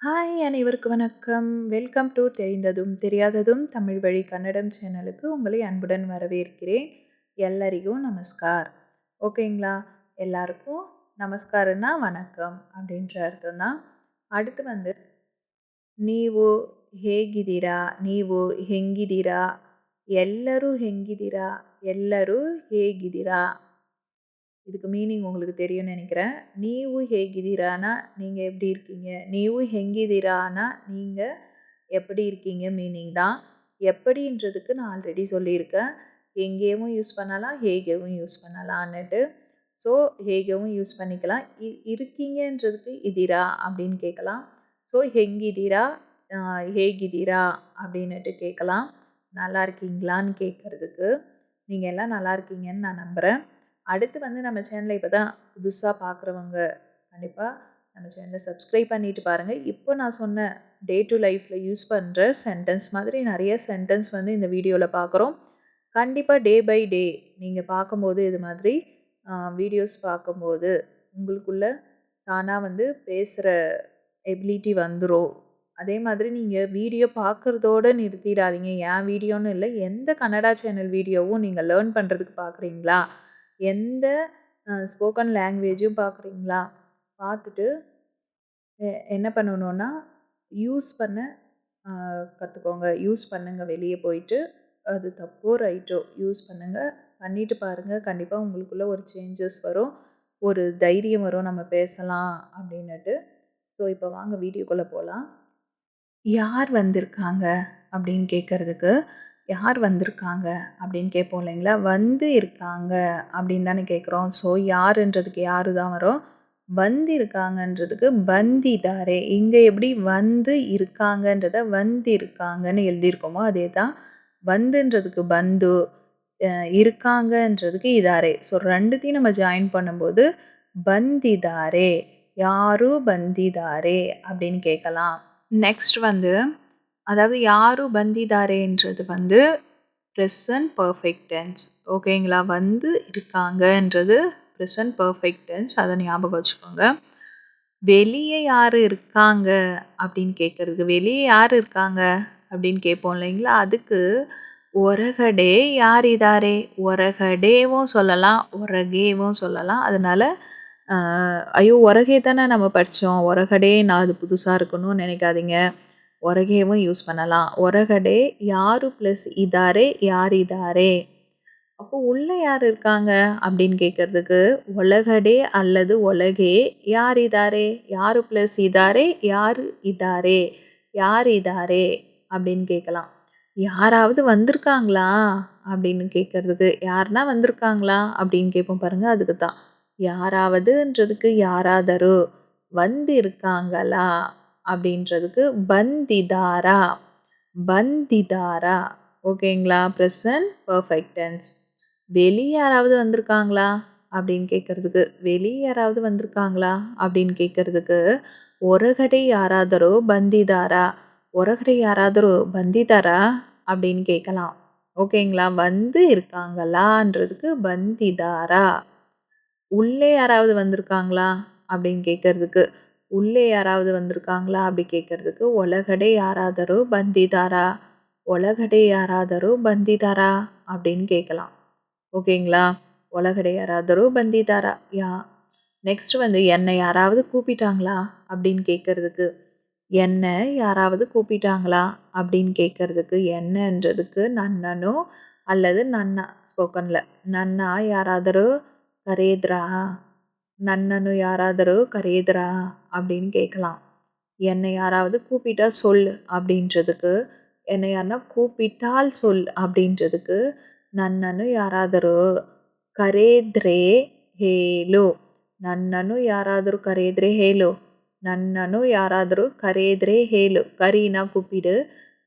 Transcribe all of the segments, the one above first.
Hi அனைவருக்கு வணக்கம் welcome to தெரிந்ததும் தெரியாததும் தமிழ் வழி கன்னடம் சேனலுக்கு உங்களை அன்புடன் வரவேற்கிறேன் எல்லாரிக்கும் நமஸ்கார் ஓகேங்களா எல்லாருக்கும் நமஸ்காரன்னா வணக்கம் அப்படின்ற அர்த்தம் தான் அடுத்து வந்து ನೀವು ಹೇಗಿದ್ದೀರಾ ನೀವು ಹೆಂಗಿದ್ದೀರಾ ಎಲ್ಲರೂ ಹೆಂಗಿದ್ದೀರಾ ಎಲ್ಲರೂ ಹೇಗಿದ್ದೀರಾ இதுக்கு மீனிங் உங்களுக்கு தெரியும்னு நினைக்கிறேன். நீவு ஹேகிதிரானா நீங்கள் எப்படி இருக்கீங்க? நீவு ஹெங்கிதிரானா நீங்கள் எப்படி இருக்கீங்க? மீனிங் தான். எப்படின்றதுக்கு நான் ஆல்ரெடி சொல்லியிருக்கேன். எங்கேயும் யூஸ் பண்ணலாம் ஹேகேவும் யூஸ் பண்ணலான்னுட்டு. ஸோ ஹேகேவும் யூஸ் பண்ணிக்கலாம். இ இருக்கீங்கன்றதுக்கு இதிரா அப்படின்னு கேட்கலாம். ஸோ ஹெங்கிதிரா ஹேகிதிரா அப்படின்னுட்டு கேட்கலாம். நல்லா இருக்கீங்களான்னு கேட்குறதுக்கு. நீங்கள் எல்லாம் நல்லா இருக்கீங்கன்னு நான் நம்புகிறேன் அடுத்து வந்து நம்ம சேனலை இப்போ தான் புதுசாக பார்க்குறவங்க கண்டிப்பாக நம்ம சேனலை சப்ஸ்கிரைப் பண்ணிட்டு பாருங்கள் இப்போ நான் சொன்ன டே டு லைஃப்பில் யூஸ் பண்ணுற சென்டென்ஸ் மாதிரி நிறைய சென்டென்ஸ் வந்து இந்த வீடியோவில் பார்க்குறோம் கண்டிப்பாக டே பை டே நீங்கள் பார்க்கும்போது இது மாதிரி வீடியோஸ் பார்க்கும்போது உங்களுக்குள்ள தானாக வந்து பேசுகிற எபிலிட்டி வந்துடும் அதே மாதிரி நீங்கள் வீடியோ பார்க்குறதோடு நிறுத்திடாதீங்க. ஏன் வீடியோன்னு இல்லை எந்த கன்னடா சேனல் வீடியோவும் நீங்கள் லேர்ன் பண்ணுறதுக்கு பார்க்குறீங்களா எந்த ஸ்போக்கன் லாங்குவேஜும் பார்க்குறீங்களா பார்த்துட்டு என்ன பண்ணணுன்னா யூஸ் பண்ண கற்றுக்கோங்க யூஸ் பண்ணுங்கள் வெளியே போயிட்டு அது தப்போ ரைட்டோ யூஸ் பண்ணுங்கள் பண்ணிவிட்டு பாருங்கள் கண்டிப்பாக உங்களுக்குள்ளே ஒரு சேஞ்சஸ் வரும். ஒரு தைரியம் வரும். நம்ம பேசலாம் அப்படின்னுட்டு. ஸோ இப்போ வாங்க வீடியோக்குள்ளே போகலாம் யார் வந்திருக்காங்க அப்படின்னு கேட்குறதுக்கு யார் வந்திருக்காங்க அப்படின்னு கேட்போம் இல்லைங்களா? வந்து இருக்காங்க அப்படின்னு தானே கேட்குறோம். ஸோ யாருன்றதுக்கு யார் தான் வரும்? வந்து இருக்காங்கன்றதுக்கு பந்திதாரே இங்கே எப்படி வந்து இருக்காங்கன்றத வந்து இருக்காங்கன்னு எழுதியிருக்கோமோ அதே தான் வந்துன்றதுக்கு பந்து இருக்காங்கன்றதுக்கு இதாரே. ஸோ ரெண்டுத்தையும் நம்ம ஜாயின் பண்ணும்போது பந்திதாரே யாரு பந்திதாரே அப்படின்னு கேட்கலாம். நெக்ஸ்ட் வந்து அதாவது யாரு பந்திதாரேன்றது வந்து ப்ரெசன்ட் பர்ஃபெக்ட் டென்ஸ் ஓகேங்களா வந்து இருக்காங்கன்றது ப்ரெசன்ட் பர்ஃபெக்ட் டென்ஸ் அதை ஞாபகம் வச்சுக்கோங்க. வெளியே யார் இருக்காங்க அப்படின்னு கேட்குறதுக்கு வெளியே யார் இருக்காங்க அப்படின்னு கேட்போம் இல்லைங்களா? அதுக்கு ஒரகடே யார் இதாரே? ஒரகடேவும் சொல்லலாம் ஒரகேவும் சொல்லலாம். அதனால் ஐயோ ஒரகே தானே நம்ம படித்தோம் ஒரகடே நான் அது புதுசாக இருக்கணும்னு நினைக்காதீங்க. உரகேவும் யூஸ் பண்ணலாம். உரகடே யார் ப்ளஸ் இதாரே யார் இதாரே? அப்போ உள்ளே யார் இருக்காங்க அப்படின்னு கேட்குறதுக்கு ஒலகடே அல்லது ஒலகே யார் இதாரே? யார் ப்ளஸ் இதாரே யார் இதாரே? யார் இதாரே? அப்படின்னு கேட்கலாம் யாராவது வந்திருக்காங்களா? அப்படின்னு கேட்குறதுக்கு யாருன்னா வந்திருக்காங்களா? அப்படின்னு கேட்போம் பாருங்கள் அதுக்கு தான் யாராவதுன்றதுக்கு யாராதரு? வந்து இருக்காங்களா அப்படின்றதுக்கு பந்திதாரா. பந்திதாரா. ஓகேங்களா? ப்ரெசன்ட் பர்ஃபெக்ட் டென்ஸ் வெளியே யாராவது வந்திருக்காங்களா? அப்படின்னு கேட்குறதுக்கு வெளியே யாராவது வந்திருக்காங்களா? அப்படின்னு கேட்குறதுக்கு ஒரகடை யாராதரோ பந்திதாரா. ஒரகடை யாராதரோ பந்திதாரா அப்படின்னு கேட்கலாம் ஓகேங்களா? வந்து இருக்காங்களான்றதுக்கு பந்திதாரா. உள்ளே யாராவது வந்திருக்காங்களா? அப்படின்னு கேட்குறதுக்கு உள்ளே யாராவது வந்திருக்காங்களா அப்படி கேட்குறதுக்கு ஒலகடை யாராதரோ பந்திதாரா? ஒலகடை யாராதரோ பந்திதாரா? அப்படின்னு கேட்கலாம் ஓகேங்களா? ஒலகடை யாராதரோ பந்திதாரா? யா. நெக்ஸ்ட் வந்து என்னை யாராவது கூப்பிட்டாங்களா? அப்படின்னு கேட்குறதுக்கு என்ன யாராவது கூப்பிட்டாங்களா? அப்படின்னு கேட்குறதுக்கு என்னன்றதுக்கு நன்னனோ அல்லது நன்னா? ஸ்போக்கனில் நன்னா யாராதரோ கரேத்ரா? நன்னன்னு யாராದರೂ கரையுதுரா? அப்படின்னு கேட்கலாம் என்னை யாராவது கூப்பிட்டா சொல் அப்படின்றதுக்கு என்னை யாருன்னா கூப்பிட்டால் சொல் அப்படின்றதுக்கு நன்னனு யாராದರೂ கரேದ್ರೇ ಹೇಳು ನನ್ನನು ಯಾರಾದರೂ ಕರೆದ್ರೆ ಹೇಳು ನನ್ನನು ಯಾರಾದರೂ ಕರೆದ್ರೆ ಹೇಳು கரீனா கூப்பிடு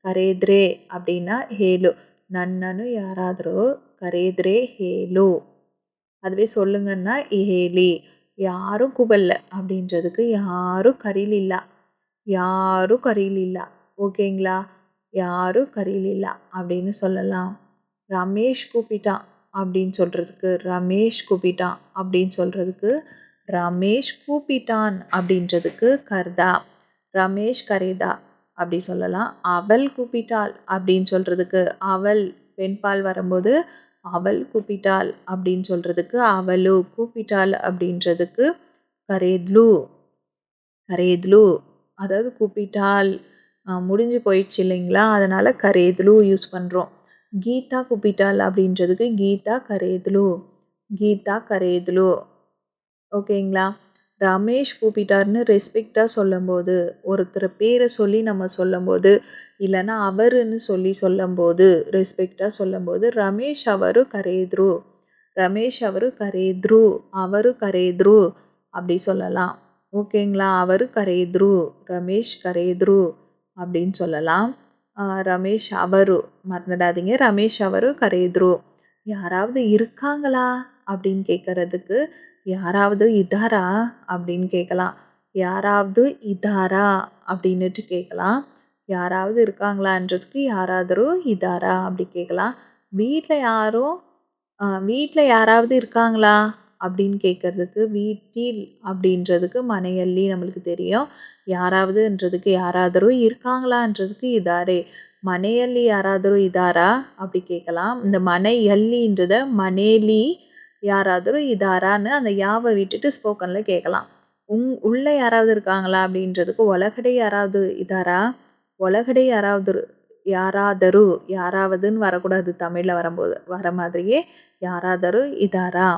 கரேದ್ರೇ அப்படின்னா ஹேலு. நன்னனு யாராದರೂ கரேದ್ರೇ ஹேலு. அதுவே சொல்லுங்கன்னா ஏலி. யாரும் கூப்பிடல அப்படின்றதுக்கு யாரும் கரீலில்லா யாரும் கரீலில்லா ஓகேங்களா? யாரும் கரீலில்லா அப்படின்னு சொல்லலாம். ரமேஷ் கூப்பிட்டான் அப்படின்னு சொல்கிறதுக்கு ரமேஷ் கூப்பிட்டான் அப்படின்னு சொல்கிறதுக்கு ரமேஷ் கூப்பிட்டான் அப்படின்றதுக்கு கர்தா. ரமேஷ் கரேதா அப்படி சொல்லலாம். அவள் கூப்பிட்டாள் அப்படின்னு சொல்கிறதுக்கு அவள் பெண்பால் வரும்போது அவள் கூப்பிட்டாள் அப்படின்னு சொல்கிறதுக்கு அவளு கூப்பிட்டாள் அப்படின்றதுக்கு கரேத்லு கரேத்லு அதாவது கூப்பிட்டாள். முடிஞ்சு போயிடுச்சு இல்லைங்களா? அதனால் கரேத்லு யூஸ் பண்ணுறோம் கீதா கூப்பிட்டாள் அப்படின்றதுக்கு கீதா கரேத்லு கீதா கரேத்லு. ஓகேங்களா? ரமேஷ் கூப்பிட்டார்னு ரெஸ்பெக்டாக சொல்லும்போது ஒருத்தர் பேரை சொல்லி நம்ம சொல்லும்போது இல்லைன்னா அவருன்னு சொல்லி சொல்லும்போது ரெஸ்பெக்டாக சொல்லும்போது ரமேஷ் அவரு கரேத்ரு. ரமேஷ் அவரு கரேத்ரு. அவரு கரேத்ரு அப்படி சொல்லலாம். ஓகேங்களா? அவர் கரேத்ரு. ரமேஷ் கரேத்ரு அப்படின்னு சொல்லலாம். ரமேஷ் அவரு. மறந்துடாதீங்க. ரமேஷ் அவரு கரேத்ரு. யாராவது இருக்காங்களா? அப்படின்னு கேட்குறதுக்கு யாராவது இதாரா அப்படின்னு கேட்கலாம் யாராவது இதாரா அப்படின்னுட்டு கேட்கலாம் யாராவது இருக்காங்களான்றதுக்கு யாராவது இதாரா அப்படி கேட்கலாம் வீட்டில் யாரும் வீட்டில் யாராவது இருக்காங்களா அப்படின்னு கேட்குறதுக்கு வீட்டில் அப்படின்றதுக்கு மனையள்ளி நம்மளுக்கு தெரியும். யாராவதுன்றதுக்கு யாராவது இருக்காங்களான்றதுக்கு இதாரே. மனையள்ளி யாராவது இதாரா அப்படி கேட்கலாம் இந்த மனையல்லின்றத மனேலி யாராದರೂ இதாரான்னு அந்த யாவை விட்டுட்டு ஸ்போக்கனில் கேட்கலாம் உங் உள்ளே யாராவது இருக்காங்களா அப்படின்றதுக்கு உலகடை யாராவது இதாரா? உலகடை யாராவது யாராதரு யாராவதுன்னு வரக்கூடாது தமிழில் வரும்போது வர மாதிரியே யாராதரு இதாரா?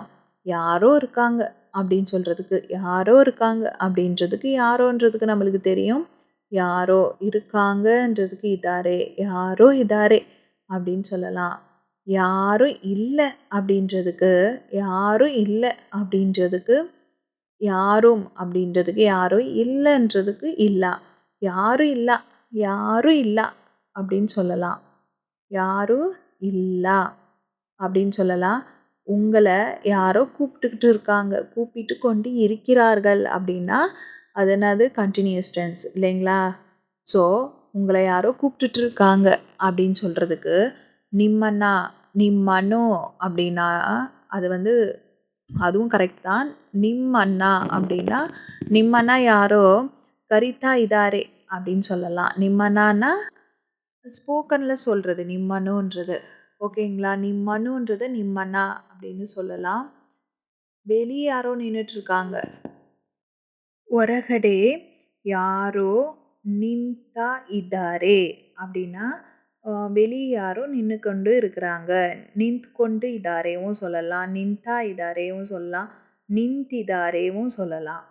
யாரோ இருக்காங்க அப்படின்னு சொல்கிறதுக்கு யாரோ இருக்காங்க அப்படின்றதுக்கு யாரோன்றதுக்கு நம்மளுக்கு தெரியும். யாரோ இருக்காங்கன்றதுக்கு இதாரே யாரோ இதாரே அப்படின்னு சொல்லலாம். யாரும் இல்லை அப்படின்றதுக்கு யாரும் இல்லை அப்படின்றதுக்கு யாரும் அப்படின்றதுக்கு யாரும் இல்லைன்றதுக்கு இல்லா. யாரும் இல்லா யாரும் இல்லா அப்படின்னு சொல்லலாம். யாரும் இல்லா அப்படின்னு சொல்லலாம். உங்களை யாரோ கூப்பிட்டுக்கிட்டு இருக்காங்க கூப்பிட்டு கொண்டு இருக்கிறார்கள் அப்படின்னா அது என்னது? கண்டினியூஸ் டென்ஸ் இல்லைங்களா? ஸோ உங்களை யாரோ கூப்பிட்டுட்டு இருக்காங்க அப்படின்னு சொல்கிறதுக்கு நிம்மண்ணா நிம்மனோ அப்படின்னா அது வந்து அதுவும் கரெக்ட் தான் நிம்மண்ணா அப்படின்னா நிம்மண்ணா யாரோ கரித்தா இதாரே அப்படின்னு சொல்லலாம் நிம்மண்ணான்னா ஸ்போக்கனில் சொல்கிறது நிம்மனுன்றது ஓகேங்களா நிம்மனுன்றது நிம்மண்ணா அப்படின்னு சொல்லலாம் வெளியே யாரோ நின்றுட்டுருக்காங்க ಹೊರಗಡೆ யாரோ நின்தா இதாரே அப்படின்னா வெளியே யாரும் நின்று கொண்டு இருக்கிறாங்க. நின்த்கொண்டு இதாரேவும் சொல்லலாம். நின்தா இதாரேவும் சொல்லலாம். நின்திதாரேவும் சொல்லலாம்.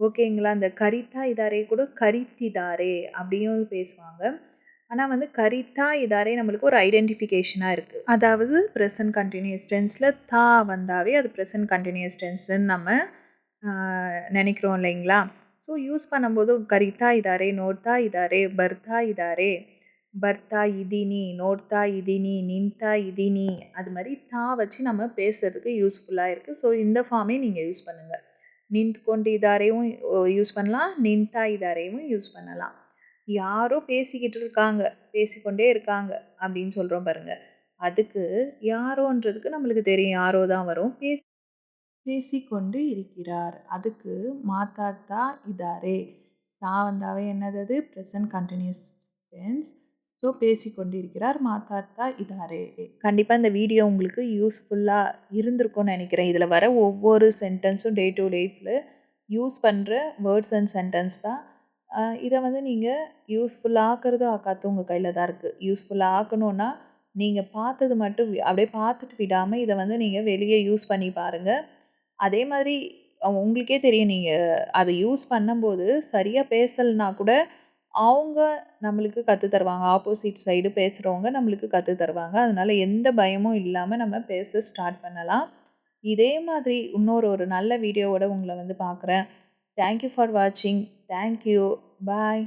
ஓகேங்களா? இந்த கரித்தா இதாரே கூட கரித்திதாரே அப்படியும் பேசுவாங்க. ஆனால் வந்து கரித்தா இதாரே நம்மளுக்கு ஒரு ஐடென்டிஃபிகேஷனாக இருக்குது அதாவது ப்ரெசன்ட் கண்டினியூஸ் டென்ஸில் தா வந்தாவே அது ப்ரெசன்ட் கண்டினியூஸ் டென்ஸுன்னு நம்ம நினைக்கிறோம் இல்லைங்களா? ஸோ யூஸ் பண்ணும்போது கரித்தா இதாரே நோர்த்தா இதாரே பர்தா இதாரே பர்தா இதினி நோர்த்தா இதினி நின்தா இதினி அது மாதிரி தா வச்சு நம்ம பேசுகிறதுக்கு யூஸ்ஃபுல்லாக இருக்குது ஸோ இந்த ஃபார்மே நீங்கள் யூஸ் பண்ணுங்கள் நின்று கொண்டு இதாரையும் யூஸ் பண்ணலாம். நின்தா இதாரையும் யூஸ் பண்ணலாம். யாரோ பேசிக்கிட்டு இருக்காங்க பேசிக்கொண்டே இருக்காங்க அப்படின்னு சொல்கிறோம் பாருங்கள் அதுக்கு யாரோன்றதுக்கு நம்மளுக்கு தெரியும். யாரோ தான் வரும். பேசி பேசிக்கொண்டு இருக்கிறார். அதுக்கு மாத்தாட்டா இதாரே. தா வந்தாவே என்னது அது? ப்ரெசன்ட் கண்டினியூஸ் டென்ஸ் ஸோ பேசிக்கொண்டு இருக்கிறார் மாதாத்தா இதாரே. கண்டிப்பாக இந்த வீடியோ உங்களுக்கு யூஸ்ஃபுல்லாக இருந்திருக்கும்னு நினைக்கிறேன். இதில் வர ஒவ்வொரு சென்டென்ஸும் டே டு லைஃப்பில் யூஸ் பண்ணுற வேர்ட்ஸ் அண்ட் சென்டென்ஸ் தான். இதை வந்து நீங்கள் யூஸ்ஃபுல்லாக ஆக்காத்து உங்கள் கையில் தான் இருக்குது யூஸ்ஃபுல்லாக ஆக்கணுன்னா நீங்கள் பார்த்தது மட்டும் அப்படியே பார்த்துட்டு விடாமல் இதை வந்து நீங்கள் வெளியே யூஸ் பண்ணி பாருங்கள் அதே மாதிரி உங்களுக்கே தெரியும் நீங்கள் அதை யூஸ் பண்ணும்போது சரியாக பேசலைனா கூட அவங்க நம்மளுக்கு கற்று தருவாங்க. ஆப்போசிட் சைடு பேசுகிறவங்க நம்மளுக்கு கற்று தருவாங்க. அதனால் எந்த பயமும் இல்லாமல் நம்ம பேச ஸ்டார்ட் பண்ணலாம். இதே மாதிரி இன்னொரு ஒரு நல்ல வீடியோவோட உங்களை வந்து பார்க்குறேன். தேங்க்யூ ஃபார் வாட்சிங் தேங்க்யூ பாய்